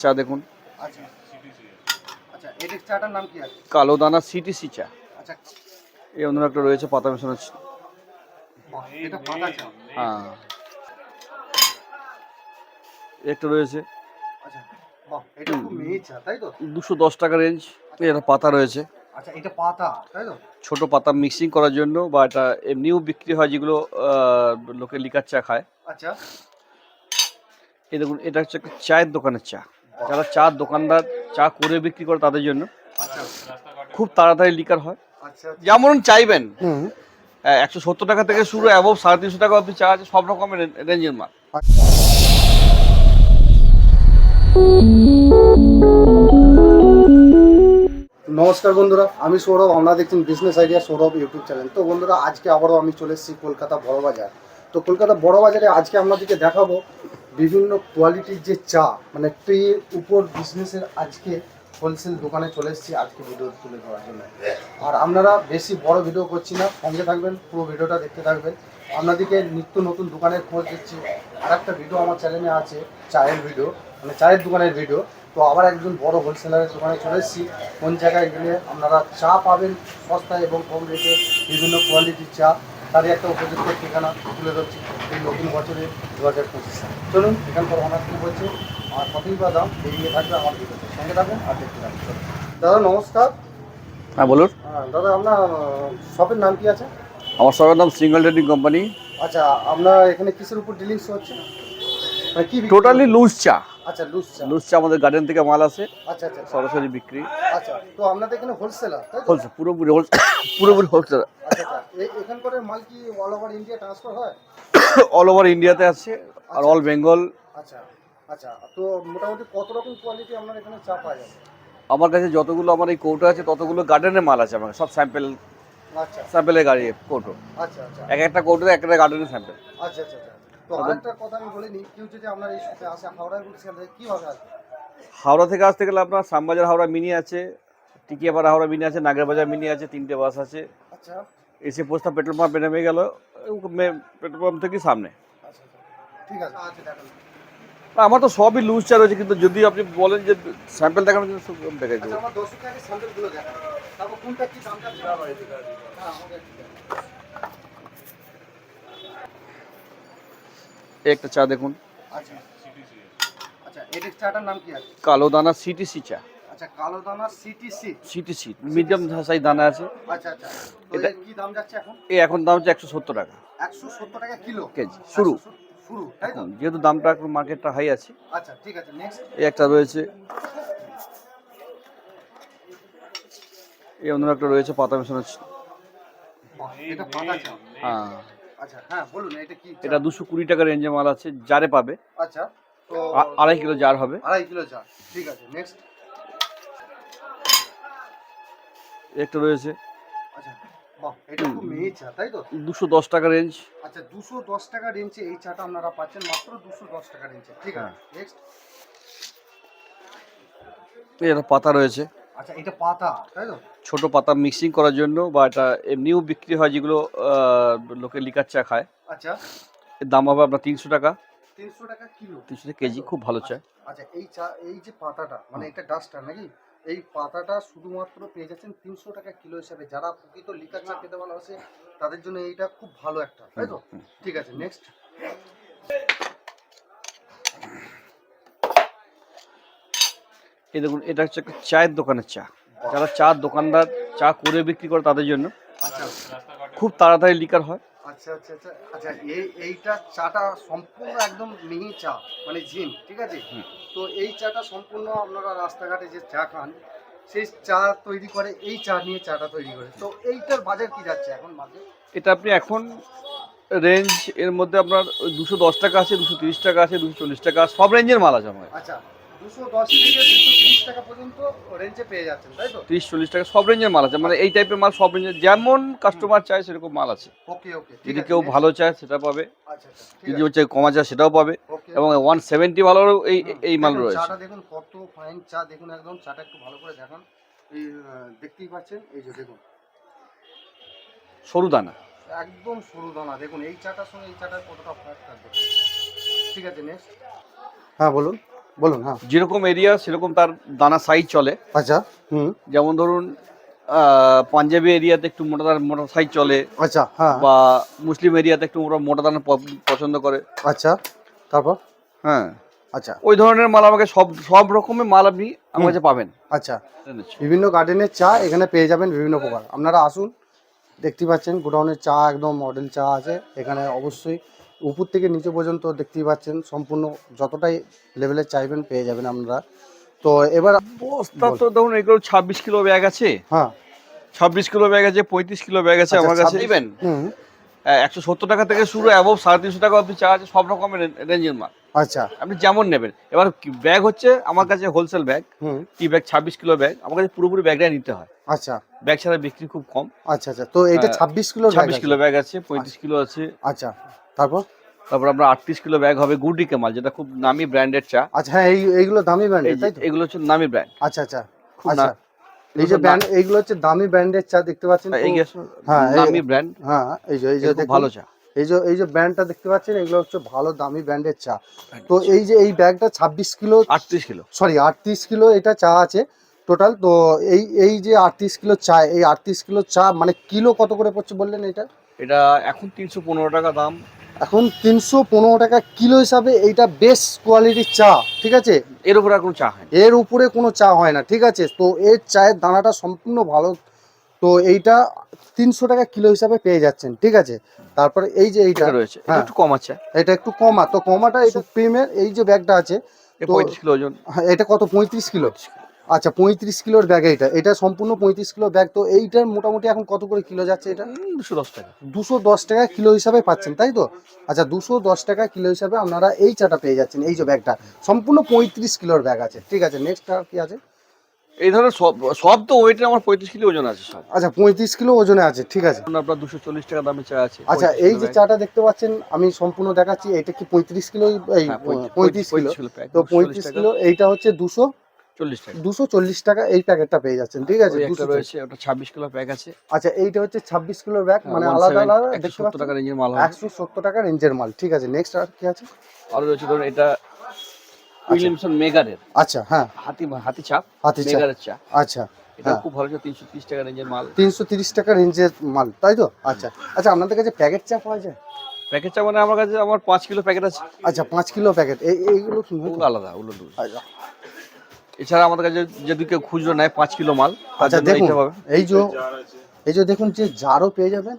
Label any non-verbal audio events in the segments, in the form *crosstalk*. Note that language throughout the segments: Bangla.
চা দেখুন। আচ্ছা আচ্ছা কালো দানা সিটিসি চা। আচ্ছা। এই অন্য একটা রয়েছে পাতা মেশানো হ্যাঁ। একটা রয়েছে। দুশো দশ টাকা রেঞ্জ। এটা পাতা রয়েছে। এটা পাতা তাই ছোট পাতা মিক্সিং করার জন্য বা এটা এমনিও বিক্রি হয় যেগুলো লোকে লিকার চা খায়। আচ্ছা। এই দেখুন এটা হচ্ছে একটা চায়ের দোকানের চা। যারা চা দোকানদার চা করে বিক্রি করে তাদের জন্য। খুব তাড়াতাড়ি লিকার হয়। যেমন চাইবেন একশো সত্তর টাকা থেকে শুরু অ্যাবভ সাড়ে তিনশো টাকা অব্দি চা আছে সব রকমের রেঞ্জের মাল। নমস্কার বন্ধুরা আমি সৌরভ আপনারা দেখছেন business idea Sourav YouTube channel তো বন্ধুরা আজকে আবারও আমি চলে এসেছি কলকাতা বড় বাজার তো কলকাতা বড় বাজারে আজকে আপনাদেরকে দেখাবো বিভিন্ন কোয়ালিটির যে চা মানে ট্রি উপর বিজনেসের আজকে হোলসেল দোকানে চলে এসেছি, আজকে ভিডিও তুলে ধরার জন্য। আর আপনারা বেশি বড় ভিডিও করছি না, সঙ্গে থাকবেন, পুরো ভিডিওটা দেখতে থাকবেন। আপনাদেরকে নিত্য নতুন দোকানের খোঁজ দিচ্ছি। আর একটা ভিডিও আমার চ্যানেলে আছে, চায়ের ভিডিও মানে চায়ের দোকানের ভিডিও তো আবার একজন বড় হোলসেলারের দোকানে চলে এসেছি। কোন জায়গায় গেলে আপনারা চা পাবেন, সস্তায় এবং কম রেটে বিভিন্ন কোয়ালিটির চা। তারই একটা উপযুক্ত ঠিকানা তুলে ধরছি এই নতুন বছরে দু হাজার পঁচিশ সালে। চলুন এখানকার অনার কী বলছে আর কতই বা দাম এগিয়ে থাকবে আমার ভিডিওতে সঙ্গে থাকুন আর দেখতে থাকুন। চলুন। দাদা নমস্কার। হ্যাঁ বলুন। হ্যাঁ, দাদা আপনার শপের নাম কি আছে? আমার শপের নাম সিঙ্গল ট্রেডিং কোম্পানি। আচ্ছা আপনার এখানে কিসের উপর ডিলিংস হচ্ছে? মানে কি টোটালি লুজ চা। আচ্ছা আমাদের গার্ডেন থেকে মাল আসে আচ্ছা আচ্ছা আচ্ছা। সরাসরি বিক্রি। আচ্ছা তো আপনাদের এখানে হোলসেলার তাই হোলসেল পুরোপুরি হোলসেল *coughs* পুরোপুরি হোলসেল আচ্ছা আচ্ছা এখানকার মাল কি অল ওভার ইন্ডিয়া ট্রান্সফার হয়? অল ওভার ইন্ডিয়াতে আছে আর অল বেঙ্গল আচ্ছা আচ্ছা তো মোটামুটি কত রকম কোয়ালিটি আপনার এখানে চা পাওয়া যাবে আমার কাছে যতগুলো আমার এই কৌটো আছে ততগুলো গার্ডেনের মাল আছে আমার সব স্যাম্পেল আচ্ছা। স্যাম্পেলের গাড়ি কৌটো। আচ্ছা আচ্ছা। এক একটা কৌটোতে এক একটা গার্ডেনের স্যাম্পেল আচ্ছা আচ্ছা আচ্ছা। তো আরেকটা কথা আমি বলিনি কেউ যদি আপনার এই সাথে আসে হাওড়ায় বলছে কীভাবে আসবে? হাওড়া থেকে আসতে গেলে আপনার শ্যামবাজার হাওড়া মিনি আছে টিকিয়াপাড়া হাওড়া মিনি আছে নাগেরবাজার মিনি আছে তিনটে বাস আছে। আচ্ছা। এসে পোস্টটা পেট্রোল পাম্পে নেমে গেল পেট্রোল পাম্প থেকে সামনে। আচ্ছা আচ্ছা। ঠিক আছে। আচ্ছা না, আমার তো সবই লুজ চা রয়েছে কিন্তু যদি আপনি বলেন যে স্যাম্পেল দেখানোর জন্য সব দেখাই আচ্ছা দেবো। আমার স্যাম্পলগুলো দেখান। তারপর কোনটা কি দামটা হ্যাঁ আমাকে একটু চা দেখুন। আচ্ছা আচ্ছা এডিক্স চাটার নাম কি কালো দানা সিটিসি চা। আচ্ছা মিডিয়াম সাইজ দানা আছে। আচ্ছা আচ্ছা। এটা- কি দাম যাচ্ছে এখন? এই এখন দাম হচ্ছে একশো সত্তর টাকা। একশো সত্তর টাকা কিলো? কেজি শুরু। শুরু এখন যেহেতু দামটা একটু মার্কেটটা হাই আছে। আচ্ছা ঠিক আছে নেক্সট এই একটা রয়েছে। এই অন্য একটা রয়েছে পাতা মেশানো হ্যাঁ। আচ্ছা হ্যাঁ বলুন এটা কি? এটা দুশো কুড়ি টাকা রেঞ্জে মাল আছে জারে পাবে। আচ্ছা তো আড়াই কিলো জার হবে। আড়াই কিলো চা ঠিক আছে নেক্সট একটা রয়েছে। আচ্ছা বাহ এটা খুব মিহি চা তাই তো? দুশো দশ টাকা রেঞ্জ আচ্ছা দুশো দশ টাকা রেঞ্জে এই চাটা আপনারা পাচ্ছেন মাত্র দুশো দশ টাকা রেঞ্জে ঠিক আছে হ্যাঁ। নেক্সট এই পাতা রয়েছে। আচ্ছা এটা পাতা তাই তো? ছোট পাতা মিক্সিং করার জন্য বা এটা এমনিও বিক্রি হয় যেগুলো লোকে লিকার চা খায়। আচ্ছা। এর দাম হবে আপনার তিনশো টাকা। তিনশো টাকা কিলো? তিনশো টাকা কেজি খুব ভালো চা। আচ্ছা এই চা এই যে পাতাটা মানে এটা ডাস্টার নাকি? এই পাতাটা শুধুমাত্র পেয়ে যাচ্ছেন তিনশো টাকা কিলো হিসাবে। যারা প্রকৃত লিকার চা খেতে ভালোবাসে তাদের জন্য এইটা খুব ভালো একটা তাই তো? ঠিক আছে নেক্সট এই দেখুন এটা হচ্ছে একটা চায়ের দোকানের চা। যারা চা দোকানদার চা করে বিক্রি করে তাদের জন্য। আচ্ছা। খুব তাড়াতাড়ি লিকার হয়। আচ্ছা আচ্ছা আচ্ছা আচ্ছা এই এইটা চাটা সম্পূর্ণ একদম মিহি চা মানে জিন ঠিক আছে? তো এই চাটা সম্পূর্ণ আপনারা রাস্তাঘাটে যে চা খান সেই চা তৈরি করে এই চা নিয়ে চাটা তৈরি করে। তো এইটার বাজার কি যাচ্ছে এখন বাজার এটা আপনি এখন রেঞ্জ এর মধ্যে আপনার দুশো দশ টাকা আছে দুশো তিরিশ টাকা আছে দুশো চল্লিশ টাকা সব রেঞ্জের মাল আছে আমার। আচ্ছা। দুশো দশ থেকে দুশো তিরিশ টাকা পর্যন্ত রেঞ্জে পেয়ে যাচ্ছেন তাই তো? তিরিশ চল্লিশ টাকা সব রেঞ্জের মাল আছে। মানে এই টাইপের মাল সব রেঞ্জের যেমন কাস্টমার চায় সেরকম মাল আছে। ওকে ওকে যদি কেউ ভালো চায় সেটা পাবে। আচ্ছা আচ্ছা যদি হচ্ছে কমা চায় সেটাও পাবে। এবং ওয়ান সেভেন্টি ভালোরও এই এই মাল রয়েছে। চাটা দেখুন কত ফাইন চা দেখুন একদম চাটা একটু ভালো করে দেখান। এই দেখতেই পাচ্ছেন এই যে দেখুন। সরু দানা একদম সরু দানা দেখুন এই চাটার সঙ্গে এই চাটার কতটা ফারাক থাকবে। ঠিক আছে নেক্সট হ্যাঁ বলুন। বলুন হ্যাঁ। যেরকম এরিয়া সেরকম তার দানা সাইজ চলে। আচ্ছা হুম। যেমন ধরুন পাঞ্জাবি এরিয়াতে একটু মোটা দানা মোটা সাইজ চলে। আচ্ছা হ্যাঁ। বা মুসলিম এরিয়াতে একটু মোটা দানা পছন্দ করে। আচ্ছা তারপর? হ্যাঁ। আচ্ছা। ওই ধরনের মাল আমাকে সব সব রকমের মাল আপনি আমার কাছে পাবেন। আচ্ছা। বিভিন্ন গার্ডেনের চা এখানে পেয়ে যাবেন বিভিন্ন প্রকার। আপনারা আসুন দেখতে পাচ্ছেন গোডাউনের চা একদম মডেল চা আছে। এখানে অবশ্যই উপর থেকে নিচে পর্যন্ত দেখতেই পাচ্ছেন সম্পূর্ণ যতটাই লেভেলের চাইবেন পেয়ে যাবেন আপনারা তো এবার বস্তা তো ধরুন এগুলো ছাব্বিশ কিলো ব্যাগ আছে। হ্যাঁ। ছাব্বিশ কিলো ব্যাগ আছে পঁয়ত্রিশ কিলো ব্যাগ আছে আচ্ছা, আমার কাছে। 26 নেবেন হুম একশো সত্তর টাকা থেকে শুরু অ্যাবভ সাড়ে তিনশো টাকা অব্দি চা আছে সব রকমের রেঞ্জের মাল। আচ্ছা। আপনি যেমন নেবেন। এবার ব্যাগ হচ্ছে আমার কাছে হোলসেল ব্যাগ। হুম। টি ব্যাগ? ছাব্বিশ কিলো ব্যাগ। আমার কাছে পুরোপুরি ব্যাগটাই নিতে হয়। আচ্ছা। ব্যাগ ছাড়া বিক্রি খুব কম। আচ্ছা আচ্ছা। তো এটা হ্যাঁ, ছাব্বিশ কিলো ছাব্বিশ কিলো ব্যাগ আছে পঁয়ত্রিশ কিলো আছে। আচ্ছা। তারপর? তারপর আপনার আটত্রিশ কিলো ব্যাগ হবে গুডিকে মাল যেটা খুব নামি ব্র্যান্ডেড চা। আচ্ছা হ্যাঁ এইগুলো দামি ব্র্যান্ডের তো? এগুলো হচ্ছে নামি ব্র্যান্ড আচ্ছা আচ্ছা আচ্ছা। এই যে ব্র্যান্ড এইগুলো হচ্ছে দামি ব্র্যান্ডের চা দেখতে পাচ্ছেন হ্যাঁ, এই- নামি ব্র্যান্ড হ্যাঁ এই যে এই যে ভালো চা। এই যে এই যে ব্র্যান্ডটা দেখতে পাচ্ছেন এগুলো হচ্ছে ভালো দামি ব্র্যান্ডের চা। তো এই যে এই ব্যাগটা ছাব্বিশ কিলো আটত্রিশ কিলো। সরি আটত্রিশ কিলো এটা চা আছে টোটাল তো এই এই যে আটত্রিশ কিলো চা এই আটত্রিশ কিলো চা মানে কিলো কত করে পড়ছে বললেন এটা? এটা এখন তিনশো পনেরো টাকা দাম। এখন তিনশো পনেরো টাকা কিলো হিসাবে এইটা বেস্ট কোয়ালিটির চা ঠিক আছে? এর উপরে আর কোনো চা হয় এর উপরে কোনো চা হয় না ঠিক আছে? তো এর চায়ের দানাটা সম্পূর্ণ ভালো। তো এইটা তিনশো টাকা কিলো হিসাবে পেয়ে যাচ্ছেন ঠিক আছে? তারপরে এই যে এইটা রয়েছে। হ্যাঁ। একটু কম আছে। এটা একটু কমা তো কমাটা এটা প্রিমের এই যে ব্যাগটা আছে পঁয়ত্রিশ কিলো ওজন। হ্যাঁ, এটা কত? পঁয়ত্রিশ কিলো। আচ্ছা পঁয়ত্রিশ কিলোর ব্যাগ এটা এটা সম্পূর্ণ পঁয়ত্রিশ কিলো ব্যাগ তো এইটার মোটামুটি এখন কত করে কিলো যাচ্ছে এটা? দুশো দশ টাকা। দুশো দশ টাকা কিলো হিসাবে পাচ্ছেন তাই তো? আচ্ছা দুশো দশ টাকা কিলো হিসাবে আপনারা এই চাটা পেয়ে যাচ্ছেন এই যে ব্যাগটা সম্পূর্ণ পঁয়ত্রিশ কিলোর ব্যাগ আছে। ঠিক আছে নেক্সট কি আছে? এই ধরনের সব সব তো ওয়েটে আমার পঁয়ত্রিশ কিলো ওজন আছে সব আচ্ছা পঁয়ত্রিশ কিলো ওজনে আছে ঠিক আছে। আপনার দুশো চল্লিশ টাকা দামে চা আছে আচ্ছা এই যে চাটা দেখতে পাচ্ছেন আমি সম্পূর্ণ দেখাচ্ছি এটা কি পঁয়ত্রিশ কিলো এই হ্যাঁ, পঁয়ত্রিশ- কিলো? তো পঁয়ত্রিশ কিলো এইটা হচ্ছে দুশো দুশো চল্লিশ টাকা এই প্যাকেটটা পেয়ে যাচ্ছেন ঠিক আছে? একটা রয়েছে ওটা ছাব্বিশ কিলো প্যাক আছে। আচ্ছা এইটা হচ্ছে ছাব্বিশ কিলোর ব্যাগ মানে আলাদা আলাদা একশো সত্তর টাকা রেঞ্জের মাল একশো সত্তর টাকা রেঞ্জের মাল ঠিক আছে? নেক্সট আর কি আছে? আর রয়েছে ধরুন এটা উইলিয়ামসন মেগারের। আচ্ছা হ্যাঁ। হাতি হাতি চাপ হাতি চা মেগারের চা আচ্ছা এটা হ্যাঁ। খুব ভালো তিনশো তিরিশ টাকা রেঞ্জের মাল। তিনশো তিরিশ টাকা রেঞ্জের মাল তাই তো? আচ্ছা আচ্ছা আপনাদের কাছে প্যাকেট চা পাওয়া যায়? প্যাকেট চা মানে আমার কাছে আমার পাঁচ কিলো প্যাকেট আছে। আচ্ছা পাঁচ কিলো প্যাকেট এই এইগুলো আলাদা ওগুলো আচ্ছা। এছাড়া আমাদের কাছে যদি কেউ খুচরো নেয় পাঁচ কিলো মাল আচ্ছা দেখুন এই যে এই যে দেখুন যে জারও পেয়ে যাবেন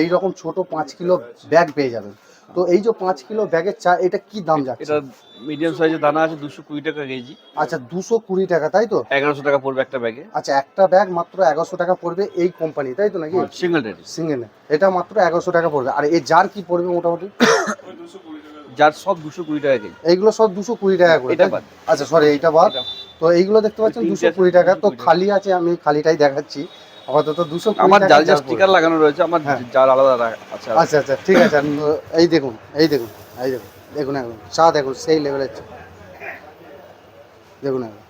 এই রকম ছোট পাঁচ কিলো ব্যাগ পেয়ে যাবেন। তো এই যে পাঁচ কিলো ব্যাগের চা এটা কি দাম যাচ্ছে? এটা মিডিয়াম সাইজের দানা আছে দুশো কুড়ি টাকা কেজি। আচ্ছা দুশো কুড়ি টাকা তাই তো? এগারোশো টাকা পড়বে একটা ব্যাগে। আচ্ছা একটা ব্যাগ মাত্র এগারোশো টাকা পড়বে এই কোম্পানি তাই তো নাকি? সিঙ্গেল রেডি সিঙ্গেল এটা মাত্র এগারোশো টাকা পড়বে। আর এই জার কি পড়বে মোটামুটি? *coughs* যার সব দুশো কুড়ি টাকা কেজি। এইগুলো সব দুশো কুড়ি টাকা করে এটা বাদ। আচ্ছা সরি এইটা বাদ। তো এইগুলো দেখতে পাচ্ছেন দুশো কুড়ি টাকা। তো খালি আছে আমি খালিটাই দেখাচ্ছি। আপাতত দুশো আমার জাল জাল স্টিকার লাগানো রয়েছে আমার হ্যাঁ। জাল আলাদা আছে আলাদা। আচ্ছা আচ্ছা ঠিক আছে এই দেখুন এই দেখুন এই দেখুন দেখুন একদম চা দেখুন সেই লেভেলের চা দেখুন একদম।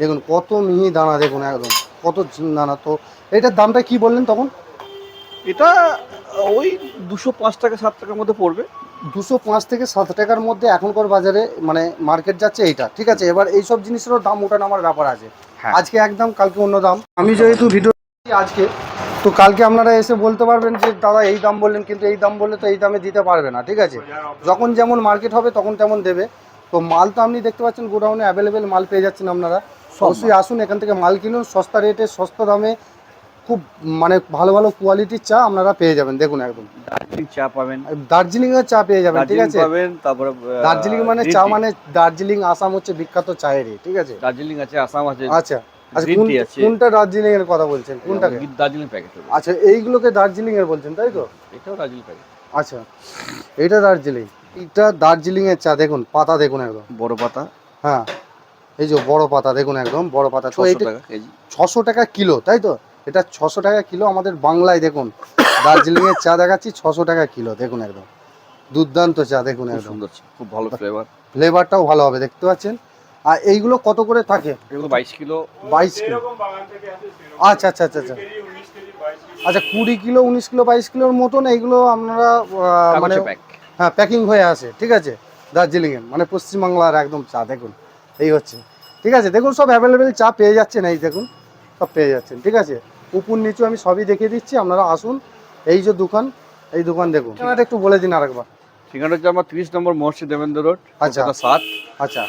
দেখুন কত মিহি দানা দেখুন একদম কত দানা। তো এটার দামটা কি বললেন তখন? এটা ওই দুশো পাঁচ টাকা সাত টাকার মধ্যে পড়বে। দুশো পাঁচ থেকে সাত টাকার মধ্যে এখনকার বাজারে মানে মার্কেট যাচ্ছে এইটা ঠিক আছে? এবার এইসব জিনিসেরও দাম ওঠানামার ব্যাপার আছে। হ্যাঁ। আজকে একদম কালকে অন্য দাম। আমি যেহেতু ভিডিও আজকে তো কালকে আপনারা এসে বলতে পারবেন যে দাদা এই দাম বললেন কিন্তু এই দাম বললে তো এই দামে দিতে পারবে না। ঠিক আছে? যখন যেমন মার্কেট হবে তখন তেমন দেবে। তো মাল তো আপনি দেখতে পাচ্ছেন গোডাউনে অ্যাভেলেবেল মাল পেয়ে যাচ্ছেন আপনারা। অবশ্যই আসুন এখান থেকে মাল কিনুন সস্তা রেটে সস্তা দামে খুব মানে ভালো ভালো কোয়ালিটির চা আপনারা পেয়ে যাবেন দেখুন একদম। দার্জিলিং চা পাবেন। দার্জিলিং এর চা পেয়ে যাবেন ঠিক আছে? পাবেন তারপরে দার্জিলিং মানে চা মানে দার্জিলিং আসাম হচ্ছে বিখ্যাত চায়েরই ঠিক আছে? দার্জিলিং আছে আসাম আছে আচ্ছা আচ্ছা। কোনটা দার্জিলিং এর কথা বলছেন? কোনটাকে? দার্জিলিং প্যাকেট আচ্ছা এইগুলোকে দার্জিলিং এর বলছেন তাই তো? এটাও দার্জিলিং প্যাকেট আচ্ছা এটা দার্জিলিং এটা দার্জিলিং এর চা দেখুন পাতা দেখুন একদম। বড় পাতা? হ্যাঁ এই যে বড় পাতা দেখুন একদম বড় পাতা। ছশো টাকা কেজি। ছশো টাকা কিলো তাই তো? এটা ছশো টাকা কিলো আমাদের বাংলায় দেখুন। দার্জিলিং এর চা দেখাচ্ছি ছশো টাকা কিলো দেখুন একদম। দুর্দান্ত চা দেখুন একদম। সুন্দর খুব ভালো ফ্লেভার ফ্লেভারটাও ভালো হবে দেখতে পাচ্ছেন? আর এইগুলো কত করে থাকে? এগুলো বাইশ কিলো। বাইশ কিলো। আচ্ছা আচ্ছা আচ্ছা আচ্ছা। আচ্ছা কুড়ি কিলো উনিশ কিলো বাইশ কিলোর মতন এইগুলো আপনারা মানে হ্যাঁ প্যাকিং হয়ে আসে ঠিক আছে? দার্জিলিংয়ের মানে পশ্চিমবাংলার একদম চা দেখুন। এই হচ্ছে। ঠিক আছে দেখুন সব অ্যাভেলেবেল চা পেয়ে যাচ্ছেন এই দেখুন সব পেয়ে যাচ্ছেন ঠিক আছে? উপর নিচু আমি সবই দেখিয়ে দিচ্ছি আপনারা আসুন। এই যে দোকান এই দোকান দেখুন। ঠিকানাটা একটু বলে দিন আরেকবার। ঠিকানা হচ্ছে আমার তিরিশ নম্বর মহর্ষি দেবেন্দ্র রোড আচ্ছা। সাত। আচ্ছা।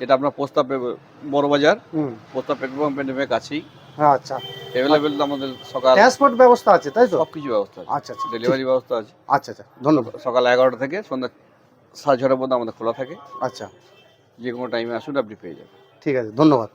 এটা আপনার পোস্তা পে- বড় বাজার। হুম। পোস্তা পেট্রোল পাম্পের নেমে কাছেই। হ্যাঁ আচ্ছা অ্যাভেলেবেল আমাদের সকাল ট্রান্সপোর্ট ব্যবস্থা আছে তাই তো? সব কিছু ব্যবস্থা আছে। আচ্ছা আচ্ছা। ডেলিভারি ব্যবস্থা আছে। আচ্ছা আচ্ছা। ধন্যবাদ। সকাল এগারোটা থেকে সন্ধ্যা সাড়ে আমাদের খোলা থাকে। আচ্ছা। যে কোনো টাইমে আসুন আপনি পেয়ে যাবেন। ঠিক আছে ধন্যবাদ।